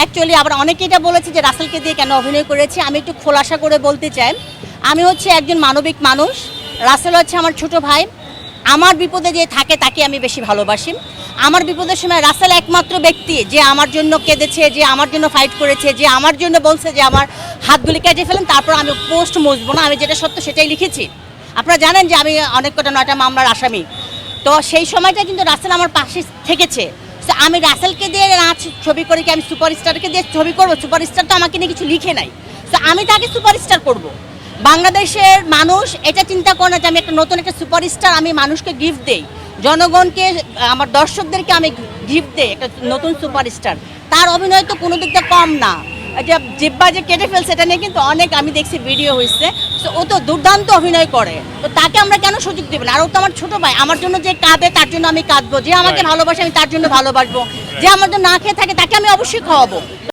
Actually আবার অনেকে এটা বলেছে যে রাসেলকে দিয়ে কেন অভিনয় করেছি, আমি একটু খোলাসা করে বলতে চাই। আমি হচ্ছে একজন মানবিক মানুষ, রাসেল হচ্ছে আমার ছোট ভাই। আমার বিপদে যে থাকে তাকে আমি বেশি ভালোবাসি। আমার বিপদের সময় রাসেল একমাত্র ব্যক্তি যে আমার জন্য কেঁদেছে, যে আমার জন্য ফাইট করেছে, যে আমার জন্য বলছে যে আমার হাতগুলি কেটে ফেলেন, তারপর আমি পোস্ট মুছবো না, আমি যেটা সত্য সেটাই লিখেছি। আপনারা জানেন যে আমি অনেক কটা নয়টা মামলার আসামি। তো সেই সময়টা কিন্তু রাসেল আমার পাশে থেকেছে। আমি রাসেলকে দিয়ে ছবি করে কি আমি সুপারস্টারকে দিয়ে ছবি করব? সুপারস্টার তো আমাকে নিয়ে কিছু লিখে নাই। তো আমি তাকে সুপারস্টার করব। বাংলাদেশের মানুষ এটা চিন্তা করে না যে আমি একটা নতুন একটা সুপারস্টার, আমি মানুষকে গিফট দেই। জনগণকে, আমার দর্শকদেরকে আমি গিফট দেই, একটা নতুন সুপারস্টার। তার অভিনয় তো কোনো দিকটা কম না। জিব্বা যে কেটে ফেলছে এটা নিয়ে কিন্তু অনেক আমি দেখছি ভিডিও হয়েছে তো ও তো দুর্দান্ত অভিনয় করে। তো তাকে আমরা কেন সুযোগ দেবো না? আর ও তো আমার ছোট ভাই। আমার জন্য যে কাঁদে তার জন্য আমি কাঁদবো। যে আমাকে ভালোবাসে আমি তার জন্য ভালোবাসবো। যে আমার জন্য না খেয়ে থাকে তাকে আমি অবশ্যই খাওয়াবো।